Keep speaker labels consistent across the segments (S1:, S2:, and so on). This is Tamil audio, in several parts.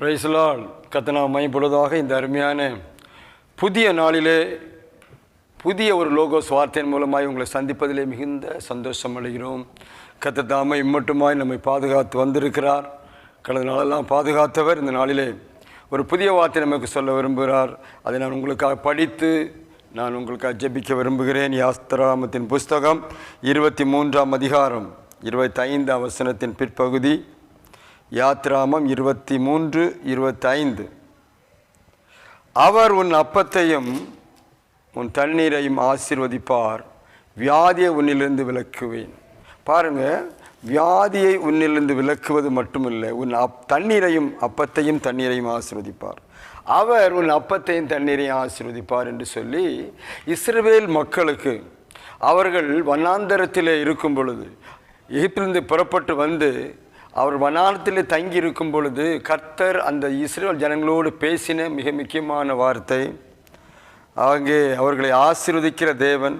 S1: பிரைஸ்லால். கத்தனா மைப்பொழுதாக இந்த அருமையான புதிய நாளிலே புதிய ஒரு லோகோஸ் வார்த்தையின் மூலமாய் உங்களை சந்திப்பதிலே மிகுந்த சந்தோஷம் அடைகிறோம். கத்த தாமை இம்மட்டுமாய் நம்மை பாதுகாத்து வந்திருக்கிறார். கடந்த நாளெல்லாம் பாதுகாத்தவர். இந்த நாளிலே ஒரு புதிய வார்த்தை நமக்கு சொல்ல விரும்புகிறார். அதை நான் உங்களுக்காக படித்து நான் உங்களுக்காக ஜெபிக்க விரும்புகிறேன். யாஸ்திராமத்தின் புஸ்தகம் இருபத்தி மூன்றாம் அதிகாரம் இருபத்தைந்தாம் வசனத்தின் பிற்பகுதி. யாத்ராமம் இருபத்தி மூன்று இருபத்தைந்து. அவர் உன் அப்பத்தையும் உன் தண்ணீரையும் ஆசிர்வதிப்பார். வியாதியை உன்னிலிருந்து விளக்குவேன் பாருங்க வியாதியை உன்னிலிருந்து விலக்குவது மட்டுமில்லை. உன் அப் தண்ணீரையும் அப்பத்தையும் தண்ணீரையும் ஆசிர்வதிப்பார். அவர் உன் அப்பத்தையும் தண்ணீரையும் ஆசிர்வதிப்பார் என்று சொல்லி இஸ்ரேல் மக்களுக்கு அவர்கள் வண்ணாந்தரத்தில் இருக்கும் பொழுது எகிப்திலிருந்து புறப்பட்டு வந்து அவர் வனானத்தில் தங்கி இருக்கும் பொழுது கர்த்தர் அந்த இஸ்ரேல் ஜனங்களோடு பேசின மிக முக்கியமான வார்த்தை. அங்கே அவர்களை ஆசீர்வதிக்கிற தேவன்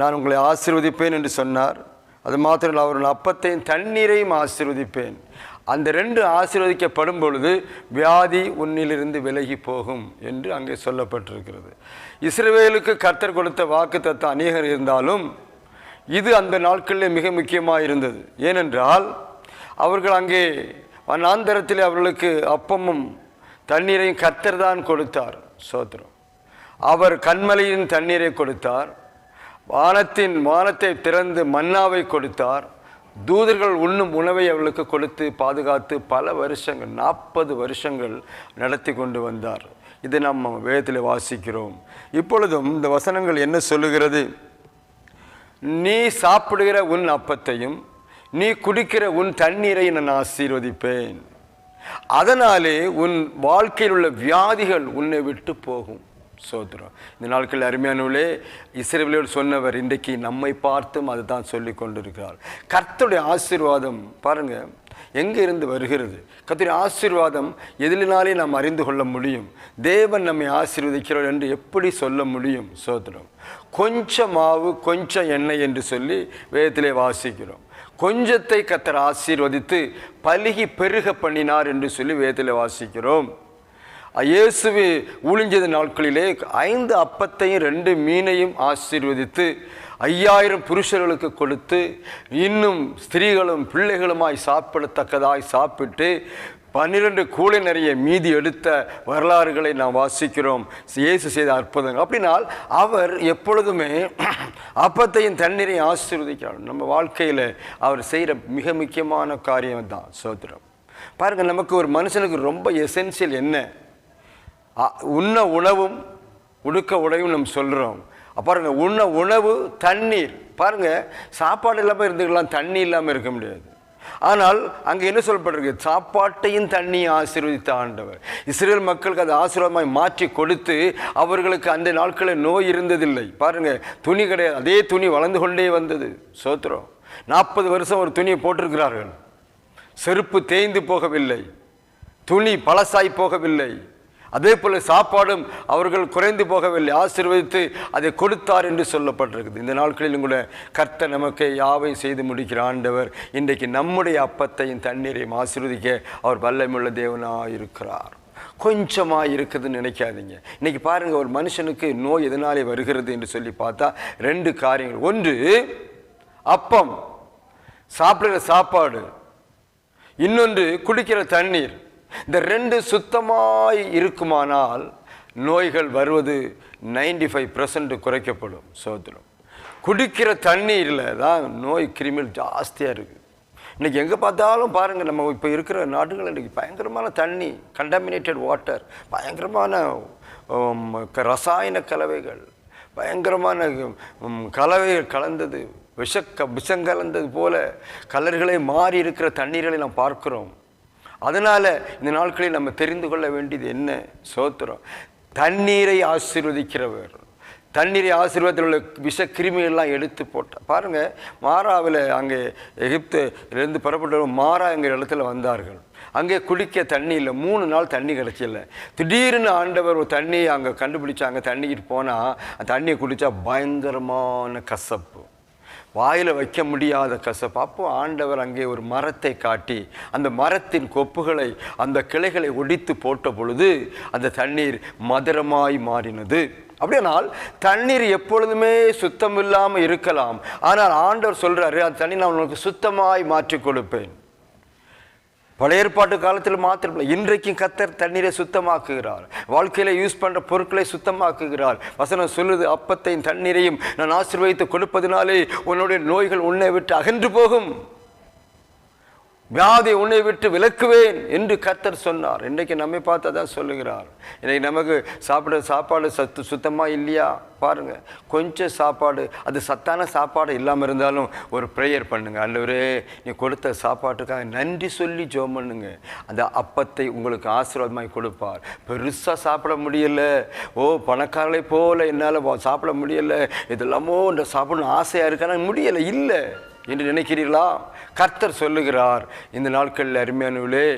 S1: நான் உங்களை ஆசீர்வதிப்பேன் என்று சொன்னார். அது மாத்திரம் அவர்கள் அப்பத்தையும் தண்ணீரையும் ஆசீர்வதிப்பேன். அந்த ரெண்டு ஆசீர்வதிக்கப்படும் பொழுது வியாதி உன்னிலிருந்து விலகி போகும் என்று அங்கே சொல்லப்பட்டிருக்கிறது. இஸ்ரேலுக்கு கர்த்தர் கொடுத்த வாக்கு தத்துவம் அநேகர் இருந்தாலும் இது அந்த நாட்களில் மிக முக்கியமாக இருந்தது ஏனென்றால் அவர்கள் அங்கே வனாந்தரத்தில் அவர்களுக்கு அப்பமும் தண்ணீரையும் கத்தர் தான் கொடுத்தார் சோத்திரம். அவர் கண்மலையின் தண்ணீரை கொடுத்தார் வானத்தின் வானத்தை திறந்து மன்னாவை கொடுத்தார். தூதர்கள் உண்ணும் உணவை அவர்களுக்கு கொடுத்து பாதுகாத்து பல வருஷங்கள் நாற்பது வருஷங்கள் நடத்தி கொண்டு வந்தார். இது நம்ம வேதத்தில் வாசிக்கிறோம். இப்பொழுதும் இந்த வசனங்கள் என்ன சொல்லுகிறது? நீ சாப்பிடுகிற உன் அப்பத்தையும் நீ குடிக்கிற உன் தண்ணீரை நான் ஆசீர்வதிப்பேன். அதனாலே உன் வாழ்க்கையில் உள்ள வியாதிகள் உன்னை விட்டு போகும் சோதரம் இந்த நாட்கள் அருமையானவளே இஸ்ரேலியோடு சொன்னவர் இன்றைக்கு நம்மை பார்த்தும் அதுதான் சொல்லி கொண்டிருக்கிறார். கர்த்தருடைய ஆசீர்வாதம் பாருங்கள் எங்கே இருந்து வருகிறது? கர்த்தருடைய ஆசீர்வாதம் எதிலினாலே நாம் அறிந்து கொள்ள முடியும். தேவன் நம்மை ஆசீர்வதிக்கிறார் என்று எப்படி சொல்ல முடியும் சோதரம் கொஞ்சம் மாவு கொஞ்சம் எண்ணெய் என்று சொல்லி வேதத்திலே வாசிக்கிறோம். கொஞ்சத்தை கத்தர் ஆசீர்வதித்து பலுகி பெருக பண்ணினார் என்று சொல்லி வேதத்தில் வாசிக்கிறோம். இயேசுவி ஊழிஞ்சது நாட்களிலே ஐந்து அப்பத்தையும் ரெண்டு மீனையும் ஆசீர்வதித்து ஐயாயிரம் புருஷர்களுக்கு கொடுத்து இன்னும் ஸ்திரீகளும் பிள்ளைகளுமாய் சாப்பிடத்தக்கதாய் சாப்பிட்டு பன்னிரண்டு கூலை நிறைய மீதி எடுத்த வரலாறுகளை நாம் வாசிக்கிறோம். இயேசு செய்த அற்புதங்கள். அப்படினால் அவர் எப்பொழுதுமே அப்பத்தையும் தண்ணீரையும் ஆசீர்வதிக்கிறார். நம்ம வாழ்க்கையில் அவர் செய்கிற மிக முக்கியமான காரியம் தான் சோதரம் பாருங்கள் நமக்கு ஒரு மனுஷனுக்கு ரொம்ப எசென்சியல் என்ன? உண்ண உணவும் உடுக்க உடையும் நம்ம சொல்கிறோம் பாருங்கள் உண்ண உணவு தண்ணீர். பாருங்க சாப்பாடு இல்லாமல் இருந்துக்கலாம் தண்ணி இல்லாமல் இருக்க முடியாது. ஆனால் அங்கே என்ன சொல்லப்பட்டிருக்கு? சாப்பாட்டையும் தண்ணியை ஆசீர்வதித்த ஆண்டவர். இஸ்ரேல் மக்களுக்கு அது ஆசீர்வாதமாய் மாற்றி கொடுத்து அவர்களுக்கு அந்த நாட்களில் நோய் இருந்ததில்லை. பாருங்கள் துணி கிடையாது அதே துணி வளர்ந்து கொண்டே வந்தது. சோத்திரம். நாற்பது வருஷம் ஒரு துணியை போட்டிருக்கிறார்கள். செருப்பு தேய்ந்து போகவில்லை. துணி பழசாய் போகவில்லை. அதே போல சாப்பாடும் அவர்கள் குறைந்து போகவில்லை. ஆசீர்வதித்து அதை கொடுத்தார் என்று சொல்லப்பட்டிருக்குது. இந்த நாட்களிலும் கூட கர்த்த நமக்கு யாவை செய்து முடிக்கிற ஆண்டவர் இன்றைக்கு நம்முடைய அப்பத்தையும் தண்ணீரையும் ஆசீர்வதிக்க அவர் வல்லமுள்ள தேவனாக இருக்கிறார். கொஞ்சமாக இருக்குதுன்னு நினைக்காதீங்க. இன்றைக்கி பாருங்கள் ஒரு மனுஷனுக்கு நோய் எதனாலே வருகிறது என்று சொல்லி பார்த்தா ரெண்டு காரியங்கள். ஒன்று அப்பம் சாப்பிடுற சாப்பாடு. இன்னொன்று குடிக்கிற தண்ணீர். இந்த ரெண்டு சுத்தமாய் இருக்குமானால் நோய்கள் வருவது நைன்டி ஃபைவ் பர்சன்ட் குறைக்கப்படும் சோதரம் குடிக்கிற தண்ணீரில் தான் நோய் கிருமிகள் ஜாஸ்தியாக இருக்குது இன்றைக்கி எங்கே பார்த்தாலும் பாருங்கள் நம்ம இப்போ இருக்கிற நாடுகள் இன்றைக்கி பயங்கரமான தண்ணி கண்டாமினேட்டட் வாட்டர் பயங்கரமான க- ரசாயன கலவைகள் பயங்கரமான கலவைகள் கலந்தது விஷ விஷங்கலந்தது விஷம் கலந்தது போல கலர்களை மாறி இருக்கிற தண்ணீர்களை நாம் பார்க்கிறோம். அதனால் இந்த நாட்களில் நம்ம தெரிந்து கொள்ள வேண்டியது என்ன? சோத்திரம். தண்ணீரை ஆசீர்வதிக்கிறவர். தண்ணீரை ஆசீர்வாதத்தில் உள்ள விஷ கிருமிகள்லாம் எடுத்து போட்டார் பாருங்க மாறாவில் அங்கே எகிப்துலேருந்து புறப்பட்ட மாறா எங்கள் இடத்துல வந்தார்கள். அங்கே குடிக்க தண்ணி இல்லை. மூணு நாள் தண்ணி கிடைக்கல. திடீர்னு ஆண்டவர் ஒரு தண்ணியை அங்கே கண்டுபிடிச்சாங்க. தண்ணிக்கிட்டு போனால் அந்த தண்ணியை குடித்தா பயங்கரமான கசப்பு. வாயில் வைக்க முடியாத கசப்பு. அப்போ ஆண்டவர் அங்கே ஒரு மரத்தை காட்டி அந்த மரத்தின் கொப்புகளை அந்த கிளைகளை ஒடித்து போட்ட பொழுது அந்த தண்ணீர் மதுரமாய் மாறினது. அப்படியானால் தண்ணீர் எப்பொழுதுமே சுத்தம் இல்லாமல் இருக்கலாம். ஆனால் ஆண்டவர் சொல்கிறாரு அந்த தண்ணீர் நான் உனக்கு சுத்தமாய் மாற்றி கொடுப்பேன். பழைய ஏற்பாட்டு காலத்தில் மாத்திரமில்லை. இன்றைக்கும் கத்தர் தண்ணீரை சுத்தமாக்குகிறார். வாழ்க்கையில் யூஸ் பண்ணுற பொருட்களை சுத்தமாக்குகிறார். வசனம் சொல்லுது அப்பத்தையும் தண்ணீரையும் நான் ஆசீர்வதித்து கொடுப்பதினாலே உன்னுடைய நோய்கள் உன்னை விட்டு அகன்று போகும். வியாதி உன்னை விட்டு விலக்குவேன் என்று கர்த்தர் சொன்னார். இன்றைக்கு நம்மை பார்த்து தான் சொல்லுகிறார். இன்றைக்கி நமக்கு சாப்பிட சாப்பாடு சத்து சுத்தமாக இல்லையா? பாருங்கள் கொஞ்சம் சாப்பாடு அது சத்தான சாப்பாடு இல்லாமல் இருந்தாலும் ஒரு ப்ரேயர் பண்ணுங்க. அல்லவரே நீ கொடுத்த சாப்பாட்டுக்காக நன்றி சொல்லி ஜோம் பண்ணுங்க. அந்த அப்பத்தை உங்களுக்கு ஆசீர்வாதமாய் கொடுப்பார். பெருசாக சாப்பிட முடியல. ஓ பணக்காரலை போல என்னால் சாப்பிட முடியல. இதெல்லாமோ இந்த சாப்பிடணும் ஆசையாக இருக்கான? முடியலை. இல்லை. என்று நினைக்கிறீர்களா? கர்த்தர் சொல்லுகிறார் இந்த நாட்களில் அருமையானவிலே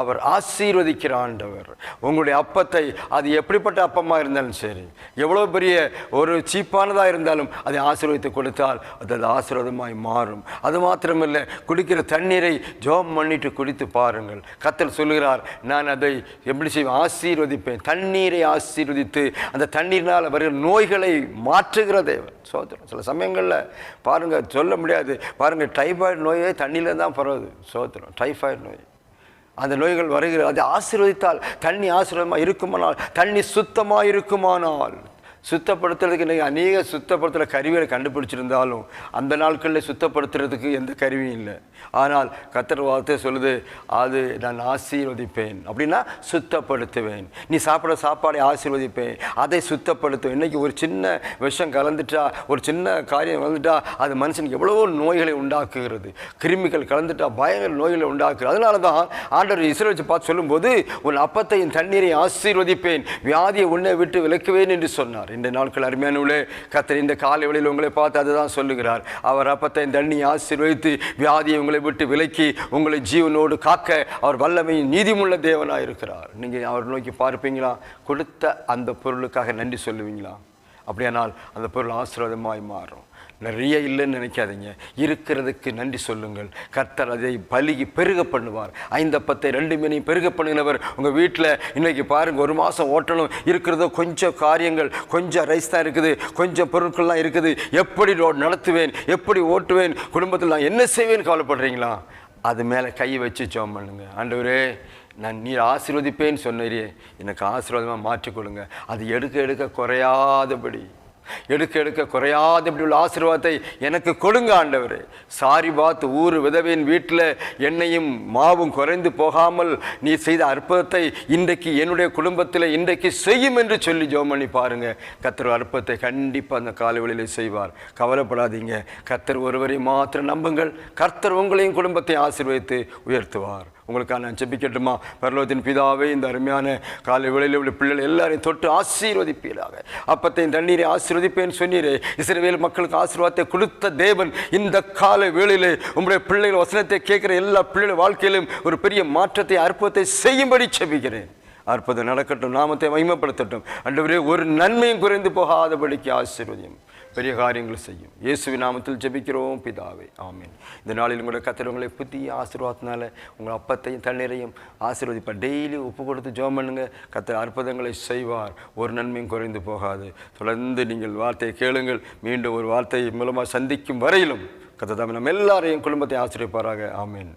S1: அவர் ஆசீர்வதிக்கிற ஆண்டவர். உங்களுடைய அப்பத்தை அது எப்படிப்பட்ட அப்பமாக இருந்தாலும் சரி எவ்வளோ பெரிய ஒரு சீப்பானதாக இருந்தாலும் அதை ஆசீர்வதித்து கொடுத்தால் அது அது ஆசீர்வாதமாய் மாறும். அது மாத்திரமில்லை குடிக்கிற தண்ணீரை ஜோம் பண்ணிட்டு குடித்து பாருங்கள். கர்த்தர் சொல்லுகிறார் நான் அதை எப்படி செய்வேன்? ஆசீர்வதிப்பேன். தண்ணீரை ஆசீர்வதித்து அந்த தண்ணீரினால் வருகிற நோய்களை மாற்றுகிற தேவன். சில சமயங்களில் பாருங்கள் சொல்ல முடியாது. பாருங்கள் டைஃபாய்டு நோயே தண்ணியில் தான் பரவுது சோத்திரம் டைஃபாய்டு நோய். அந்த நோய்கள் வருகிறது அதை ஆசீர்வதித்தால் தண்ணி ஆசீர்வாதமாக இருக்குமானால் தண்ணி சுத்தமாக இருக்குமானால் சுத்தப்படுத்துறதுக்கு இன்றைக்கி அநேக சுத்தப்படுத்துகிற கருவிகளை கண்டுபிடிச்சிருந்தாலும் அந்த நாட்களில் சுத்தப்படுத்துறதுக்கு எந்த கருவியும் இல்லை. ஆனால் கத்தர் வார்த்தை சொல்லுது அது நான் ஆசீர்வதிப்பேன். அப்படின்னா சுத்தப்படுத்துவேன். நீ சாப்பிட்ற சாப்பாடை ஆசீர்வதிப்பேன். அதை சுத்தப்படுத்துவேன். இன்றைக்கி ஒரு சின்ன விஷம் கலந்துட்டா ஒரு சின்ன காரியம் கலந்துட்டா அது மனுஷனுக்கு எவ்வளவோ நோய்களை உண்டாக்குகிறது. கிருமிகள் கலந்துட்டா பயங்கர நோய்களை உண்டாக்குறது அதனால தான் ஆண்டவர் இஸ்ரேல் வச்சு பார்த்து சொல்லும்போது உன் அப்பத்தையும் தண்ணீரை ஆசீர்வதிப்பேன். வியாதியை உன்னை விட்டு விலக்குவேன் என்று சொன்னார். இந்த நாட்கள் அருமையானவளே கத்தர் இந்த காலை வழியில் உங்களை பார்த்து அதுதான் சொல்லுகிறார். அவர் அப்பத்தை தண்ணி ஆசீர்வதித்து வியாதியை உங்களை விட்டு விலக்கி உங்களை ஜீவனோடு காக்க அவர் வல்லமையின் நீதிமுள்ள தேவனாக இருக்கிறார். நீங்கள் அவர் நோக்கி பார்ப்பீங்களா? கொடுத்த அந்த பொருளுக்காக நன்றி சொல்லுவீங்களா? அப்படியானால் அந்த பொருள் ஆசீர்வாதமாய் மாறும். நிறைய இல்லைன்னு நினைக்காதீங்க. இருக்கிறதுக்கு நன்றி சொல்லுங்கள். கர்த்தர் அதை பலுகி பெருக பண்ணுவார். ஐந்தப்பத்தை ரெண்டு மீனையும் பெருக பண்ணுகிறவர். உங்கள் வீட்டில் இன்னைக்கு பாருங்கள் ஒரு மாதம் ஓட்டணும் இருக்கிறதோ கொஞ்சம் காரியங்கள் கொஞ்சம் ரைஸ் தான் இருக்குது கொஞ்சம் பொருட்கள்லாம் இருக்குது. எப்படி ரோட் நடத்துவேன் எப்படி ஓட்டுவேன் குடும்பத்தில் நான் என்ன செய்வேன்னு கவலைப்படுறீங்களா? அது மேலே கை வச்சு ஜோம் பண்ணுங்க. ஆண்டவரே நான் நீர் ஆசீர்வதிப்பேன்னு சொன்னீரே. எனக்கு ஆசீர்வாதமாக மாற்றிக் கொடுங்க. அது எடுக்க எடுக்க குறையாதபடி. எடுக்க எடுக்க குறையாதபடி உள்ள ஆசீர்வாதத்தை எனக்கு கொடுங்க ஆண்டவர். சாரி பார்த்து ஊர் விதவையின் வீட்டில் எண்ணெயும் மாவும் குறைந்து போகாமல் நீ செய்த அற்புதத்தை இன்றைக்கு என்னுடைய குடும்பத்தில் இன்றைக்கு செய்யும் என்று சொல்லி ஜோம் பண்ணி பாருங்க. கத்தர் அற்புதத்தை கண்டிப்பாக அந்த காலவெளியில் செய்வார். கவலைப்படாதீங்க. கத்தர் ஒருவரை மாத்திரம் நம்புங்கள். கர்த்தர் உங்களையும் குடும்பத்தை ஆசீர்வதித்து உயர்த்துவார். உங்களுக்காக நான் ஜெபிக்கட்டுமா? பரலோகத்தின் பிதாவே இந்த அருமையான காலை வேளையில் உள்ள பிள்ளைகள் எல்லாரையும் தொட்டு ஆசீர்வதிப்பீராக. அப்பத்தையும் தண்ணீரை ஆசீர்வதிப்பேன்னு சொன்னீரே. இஸ்ரவேல் மக்களுக்கு ஆசீர்வாதத்தை கொடுத்த தேவன் இந்த காலை வேளையிலே உங்களுடைய பிள்ளைகள் வசனத்தை கேட்குற எல்லா பிள்ளைகள் வாழ்க்கையிலும் ஒரு பெரிய மாற்றத்தை அற்புதத்தை செய்யும்படி செபிக்கிறேன் அற்புதம் நடக்கட்டும் நாமத்தை மகிமைப்படுத்தட்டும். அன்றுவரே ஒரு நன்மையும் குறைந்து போகாதபடிக்கு ஆசீர்வதியும். பெரிய காரியங்கள் செய்யும். இயேசுவி நாமத்தில் ஜெபிக்கிறோம் பிதாவே. ஆமீன். இந்த நாளில் உங்களோட கத்திரவங்களை புதிய ஆசீர்வாதத்தினால உங்கள் அப்பத்தையும் தண்ணீரையும் ஆசீர்வதிப்பார். டெய்லி உப்பு கொடுத்து ஜோம் பண்ணுங்க. கத்திர அற்புதங்களை செய்வார். ஒரு நன்மையும் குறைந்து போகாது. தொடர்ந்து நீங்கள் வார்த்தையை கேளுங்கள். மீண்டும் ஒரு வார்த்தை மூலமாக சந்திக்கும் வரையிலும் கத்தர் நம்ம எல்லாரையும் குடும்பத்தை ஆசிரியப்பாராக ஆமீன்.